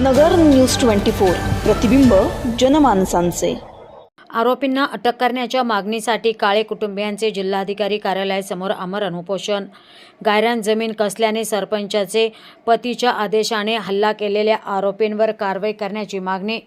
नगर news twenty four. प्रतिबिंब जनमानसांचे. आरोपींना अटक करण्याच्या मागणीसाठी काळे कुटुंबियांचे जिल्हाधिकारी कार्यालयासमोर अमर अनुपोषण. गायरान जमीन कसल्याने सरपंचाचे पतीच्या आदेशाने हल्ला केलेल्या आरोपींवर कारवाई करण्याची मागणी.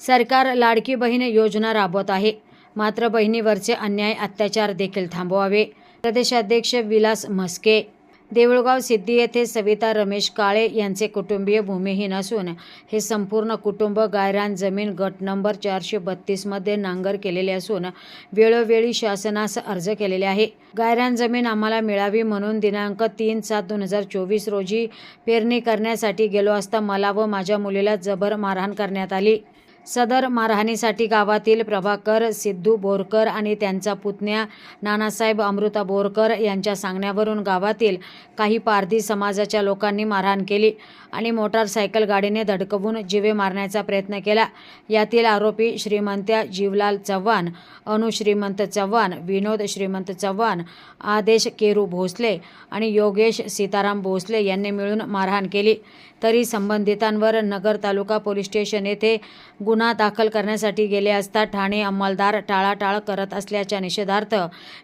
सरकार लाडकी बहीण योजना राबवत आहे. मात्र बहिणीवरचे अन्याय अत्याचार देखील थांबवावे. प्रदेशाध्यक्ष विलास म्हस्के देऊळगाव सिद्धी येथे सविता रमेश काळे यांचे कुटुंबीय भूमिहीन असून हे संपूर्ण कुटुंब गायरान जमीन गट नंबर चारशे बत्तीसमध्ये नांगर केलेले असून वेळोवेळी शासनास अर्ज केलेले आहे. गायरान जमीन आम्हाला मिळावी म्हणून दिनांक तीन सात दोन हजार चोवीस रोजी पेरणी करण्यासाठी गेलो असता मला व माझ्या मुलीला जबर मारहाण करण्यात आली. सदर मारहाणीसाठी गावातील प्रभाकर सिद्धू बोरकर आणि त्यांचा पुतण्या नानासाहेब अमृता बोरकर यांच्या सांगण्यावरून गावातील काही पारधी समाजाच्या लोकांनी मारहाण केली आणि मोटारसायकल गाडीने धडकवून जीवे मारण्याचा प्रयत्न केला. यातील आरोपी श्रीमंत्या जीवलाल चव्हाण अनु श्रीमंत चव्हाण विनोद श्रीमंत चव्हाण आदेश केरू भोसले आणि योगेश सीताराम भोसले यांनी मिळून मारहाण केली. तरी संबंधितांवर नगर तालुका पोलीस स्टेशन येथे गुन्हा दाखल करण्यासाठी गेले असता ठाणे अंमलदार टाळाटाळ करत असल्याच्या निषेधार्थ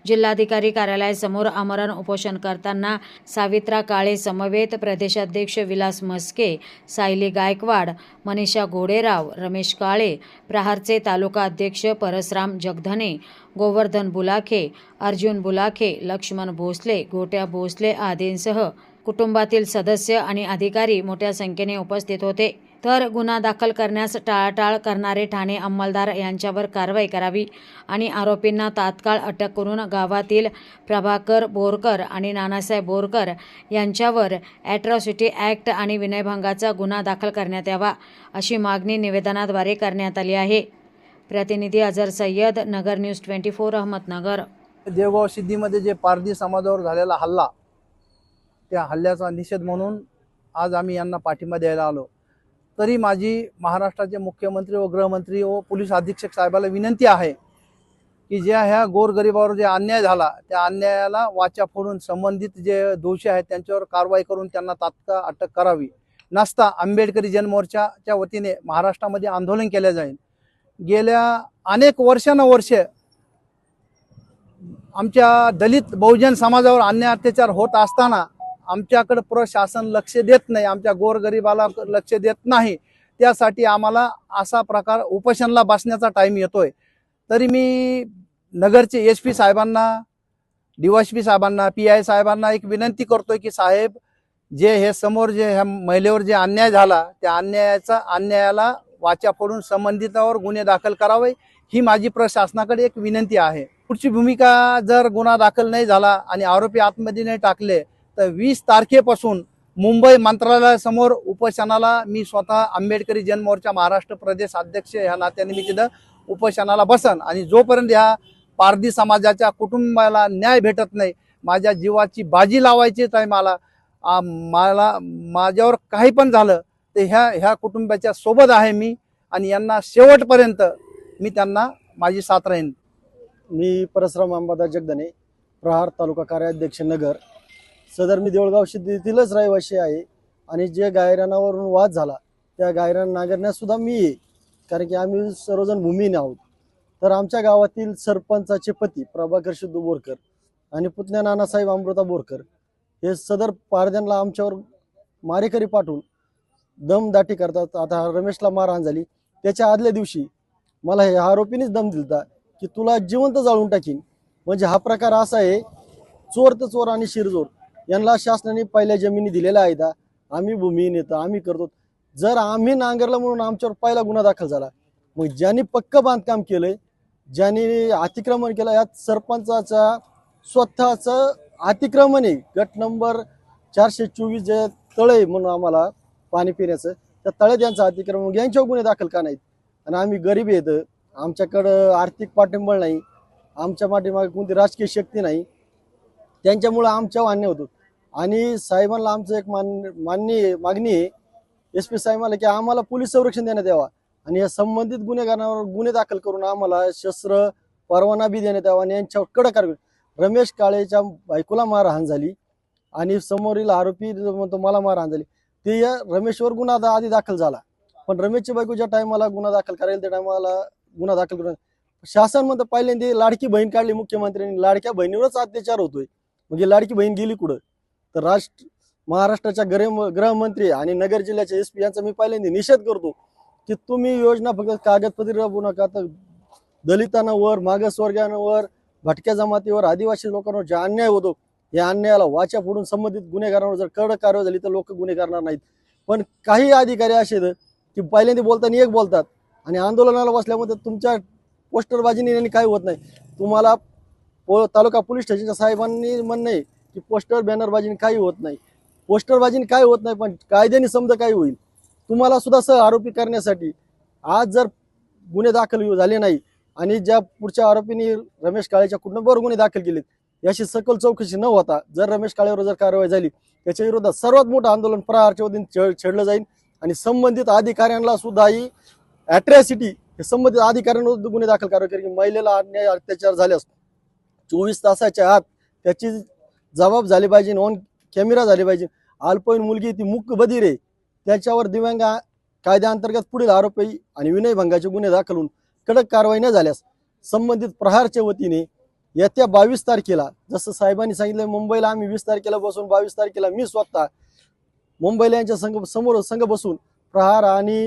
जिल्हाधिकारी कार्यालयासमोर आमरण उपोषण करताना सावित्रा काळे समवेत प्रदेशाध्यक्ष विलास मस्के सायली गायकवाड मनीषा घोडेराव रमेश काळे प्रहारचे तालुका अध्यक्ष परसराम जगधने गोवर्धन बुलाखे अर्जुन बुलाखे लक्ष्मण भोसले गोट्या भोसले आदींसह कुटुंबातील सदस्य आणि अधिकारी मोठ्या संख्येने उपस्थित होते. तर गुन्हा दाखल करण्यास टाळाटाळ करणारे ठाणे अंमलदार यांच्यावर कारवाई करावी आणि आरोपींना तात्काळ अटक करून गावातील प्रभाकर बोरकर आणि नानासाहेब बोरकर यांच्यावर ॲट्रॉसिटी ॲक्ट आणि विनयभंगाचा गुन्हा दाखल करण्यात यावा अशी मागणी निवेदनाद्वारे करण्यात आली आहे. प्रतिनिधी Ajar Sayyed Nagar news twenty four Ahmednagar. Devgaon सिद्धीमध्ये जे पारधी समाजावर झालेला हल्ला त्या हल्ल्याचा निषेध म्हणून आज आम्ही यांना पाठिंबा द्यायला आलो. तरी माझी महाराष्ट्राचे मुख्यमंत्री व गृहमंत्री व पोलीस अधीक्षक साहेबाला विनंती आहे की ज्या ह्या गोरगरिबावर जे अन्याय झाला त्या अन्यायाला वाचा फोडून संबंधित जे दोषी आहेत त्यांच्यावर कारवाई करून त्यांना तात्काळ अटक करावी. नसता आंबेडकरी जनमोर्चाच्या वतीने महाराष्ट्रामध्ये आंदोलन केले जाईल. गेल्या अनेक वर्षानुवर्षे आमच्या दलित बहुजन समाजावर अन्याय अत्याचार होत असताना आमच्याकडं प्रशासन लक्ष देत नाही आमच्या गोरगरिबाला लक्ष देत नाही. त्यासाठी आम्हाला असा प्रकार उपोषणला बसण्याचा टाईम येतोय. तरी मी नगरचे एस पी साहेबांना डीवायसपी साहेबांना पी आय साहेबांना एक विनंती करतोय की साहेब जे हे समोर जे ह्या महिलेवर जे अन्याय झाला त्या अन्यायाचा अन्यायाला वाचा फोडून संबंधितावर गुन्हे दाखल करावे ही माझी प्रशासनाकडे एक विनंती आहे. पुढची भूमिका जर गुन्हा दाखल नाही झाला आणि आरोपी आतमध्ये नाही टाकले तर वीस तारखेपासून मुंबई मंत्रालयासमोर उपोषणाला मी स्वतः आंबेडकरी जनमोर्चा महाराष्ट्र प्रदेश अध्यक्ष ह्या नात्याने मी तिथं उपोषणाला बसन. आणि जोपर्यंत ह्या पारधी समाजाच्या कुटुंबाला न्याय भेटत नाही माझ्या जीवाची बाजी लावायचीच आहे मला मला माझ्यावर काही पण झालं तर ह्या ह्या कुटुंबाच्या सोबत आहे मी आणि यांना शेवटपर्यंत मी त्यांना माझी साथ राहीन. मी परसराम अंबादास जगदने प्रहार तालुका कार्याध्यक्ष नगर सदर मी देऊळगाव सिद्धीतीलच रहिवासी आहे. आणि जे गायरानावरून वाद झाला त्या गायरान नागरण्यासुद्धा मी आहे कारण की आम्ही सर्वजण भूमीने आहोत. तर आमच्या गावातील सरपंचाचे पती प्रभाकर सिद्धू बोरकर आणि पुतण्या नानासाहेब अमृता बोरकर हे सदर पारद्यांना आमच्यावर मारेकरी पाठवून दमदाटी करतात. आता रमेशला मारहाण झाली. त्याच्या आदल्या दिवशी मला हे आरोपीनेच दम दिलता की तुला जिवंत जाळून टाकीन. म्हणजे हा प्रकार असा आहे चोर तर चोर आणि शिरजोर. यांना शासनाने पहिल्या जमिनी दिलेल्या आहेत. आम्ही भूमी येतो आम्ही करतो. जर आम्ही नांगरलं म्हणून आमच्यावर पहिला गुन्हा दाखल झाला मग ज्यांनी पक्क बांधकाम केलंय ज्यांनी अतिक्रमण केलं यात सरपंचाचा स्वतःचं अतिक्रमण आहे. गट नंबर चारशे चोवीस जे तळे म्हणून आम्हाला पाणी पिण्याचं त्या तळे त्यांचं अतिक्रमण यांच्यावर गुन्हे दाखल का नाहीत? आणि आम्ही गरीब येतं आमच्याकडं आर्थिक पाठिंबळ नाही. आमच्या पाठीमागे कोणती राजकीय शक्ती नाही. त्यांच्यामुळं आमच्यावर अन्याय होतो. आणि साहेबांना आमचं एक मान मान्य मागणी आहे. एस पी साहेबांना की आम्हाला पोलीस संरक्षण देण्यात यावा. आणि या संबंधित गुन्हेगारांवर गुन्हे दाखल करून आम्हाला शस्त्र परवाना बी देण्यात यावा आणि यांच्यावर कडक कारवाई रमेश काळेच्या बायकोला मारहाण झाली आणि समोरील आरोपी म्हणतो मला मारहाण झाली. ते या रमेशवर गुन्हा दा- आधी दाखल झाला. पण रमेशची बायको ज्या टायमाला गुन्हा दाखल करायला त्या टायमाला गुन्हा दाखल करून शासन म्हणतं पहिल्यांदा लाडकी बहीण काढली मुख्यमंत्र्यांनी. लाडक्या बहिणीवरच अत्याचार होतोय. म्हणजे लाडकी बहीण गेली कुठं? तर राष्ट्र महाराष्ट्राच्या गृह गृहमंत्री आणि नगर जिल्ह्याच्या एस पी यांचा मी पहिल्यांदा निषेध करतो की तुम्ही योजना फक्त कागदपत्री राबवू नका. तर दलितांवर वर भटक्या जमातीवर आदिवासी लोकांवर जे अन्याय होतो या अन्यायाला वाचा फोडून संबंधित गुन्हेगारांवर जर कडक कारवाई झाली तर लोक गुन्हे करणार नाहीत. पण काही अधिकारी असे आहेत की पहिल्यांदा बोलताना एक बोलतात आणि आंदोलनाला बसल्यामध्ये तुमच्या पोस्टरबाजीने काही होत नाही. तुम्हाला पो तालुका पोलीस स्टेशनच्या साहेबांनी म्हणणं आहे की पोस्टर बॅनरबाजीने काही होत नाही. पोस्टरबाजीने काय होत नाही पण कायद्याने समजा काय होईल. तुम्हाला सुद्धा सह आरोपी करण्यासाठी आज जर गुन्हे दाखल झाले नाही आणि ज्या पुढच्या आरोपींनी रमेश काळेच्या कुटुंबावर गुन्हे दाखल केलेत याची सकल चौकशी न होता जर रमेश काळेवर जर कारवाई झाली त्याच्या विरोधात सर्वात मोठं आंदोलन प्रहारच्या वतीने छेडलं जाईल आणि संबंधित अधिकाऱ्यांना सुद्धा ही अट्रॅसिटी हे संबंधित अधिकाऱ्यांवर गुन्हे दाखल करावे कारण की महिलेला अन्याय अत्याचार झाल्यास चोवीस तासाच्या आत त्याची जबाब झाले पाहिजे ऑन कॅमेरा झाले पाहिजे. अल्पवयीन मुलगी ती मुक बधीर आहे त्याच्यावर दिव्यांग कायद्याअंतर्गत पुढील आरोपी आणि विनयभंगाचे गुन्हे दाखल होऊन कडक कारवाई न झाल्यास संबंधित प्रहारच्या वतीने येत्या बावीस तारखेला जसं साहेबांनी सांगितलं मुंबईला आम्ही वीस तारखेला बसून बावीस तारखेला मी स्वतः मुंबईला यांच्या संघ समोर संघ बसून प्रहार आणि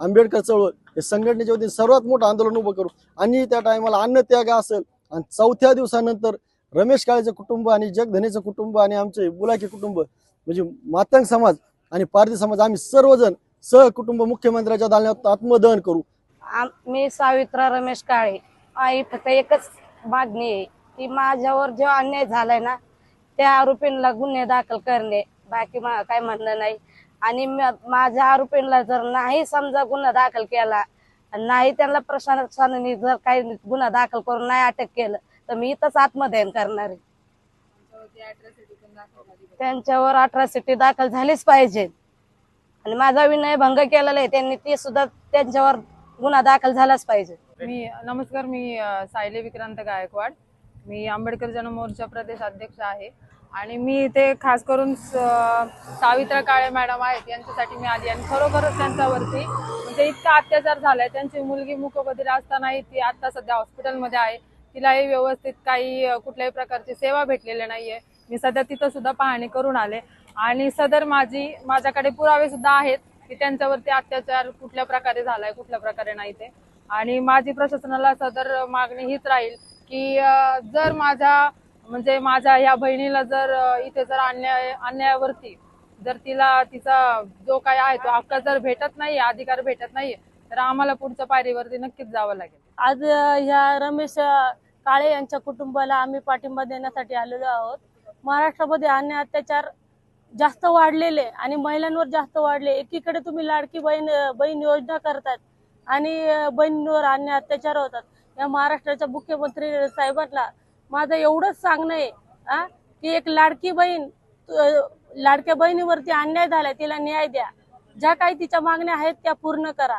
आंबेडकर चळवळ हे संघटनेच्या वतीने सर्वात मोठं आंदोलन उभं करू. आणि त्या टायमाला अन्नत्याग असेल आणि चौथ्या दिवसानंतर रमेश काळेचं कुटुंब आणि जगधनेचं कुटुंब आणि आमचे बुलाकी कुटुंब म्हणजे मातंग समाज आणि पारधी समाज आम्ही सर्वजण सहकुटुंब मुख्यमंत्र्याच्या दालनात आत्मदहन करू. मी सावित्रा रमेश काळे. आई फक्त एकच मागणी आहे की माझ्यावर जो अन्याय झालाय ना त्या आरोपींना गुन्हे दाखल करणे. बाकी मा- काय म्हणणं नाही. आणि माझ्या आरोपींना जर नाही समजा गुन्हा दाखल केला नाही त्यांना प्रशासनाने जर काही गुन्हा दाखल करून नाही अटक केलं तर मी इथंच आत्मदहन करणार आहे. त्यांच्यावर अठरासिटी दाखल झालीच पाहिजे. आणि माझा विनय भंग केलेला आहे त्यांनी ते सुद्धा त्यांच्यावर गुन्हा दाखल झालाच पाहिजे. मी नमस्कार मी सायली विक्रांत गायकवाड. मी आंबेडकर जनमोर्चा प्रदेश अध्यक्ष आहे. आणि मी इथे खास करून सावित्रा काळे मॅडम आहेत यांच्यासाठी मी आली आणि खरोखरच त्यांच्यावरती म्हणजे इतका अत्याचार झालाय. त्यांची मुलगी मुकबधीर असतानाही ती आता सध्या हॉस्पिटलमध्ये आहे. तिलाही व्यवस्थित काही कुठल्याही प्रकारची सेवा भेटलेली नाहीये. मी सध्या तिथं सुद्धा पाहणी करून आले. आणि सदर माझी माझ्याकडे पुरावे सुद्धा आहेत की त्यांच्यावरती अत्याचार कुठल्या प्रकारे झालाय कुठल्या प्रकारे नाही ते. आणि माझी प्रशासनाला सदर मागणी हीच राहील की जर माझ्या म्हणजे माझ्या ह्या बहिणीला जर इथे जर अन्याय अन्यायावरती जर तिला तिचा जो काय आहे तो हक्क जर भेटत नाही अधिकार भेटत नाहीये तर आम्हाला पुढच्या पायरीवरती नक्कीच जावं लागेल. आज ह्या रमेश काळे यांच्या कुटुंबाला आम्ही पाठिंबा देण्यासाठी आलेलो आहोत. महाराष्ट्रामध्ये अन्य अत्याचार जास्त वाढलेले आणि महिलांवर जास्त वाढले. एकीकडे तुम्ही लाडकी बहीण बहीण योजना करतात आणि बहिणीवर अन्य अत्याचार होतात. या महाराष्ट्राच्या मुख्यमंत्री साहेबांना माझं एवढंच सांगणं आहे की एक लाडकी बहीण लाडक्या बहिणीवरती अन्याय झालाय तिला न्याय द्या. ज्या काही तिच्या मागण्या आहेत त्या पूर्ण करा.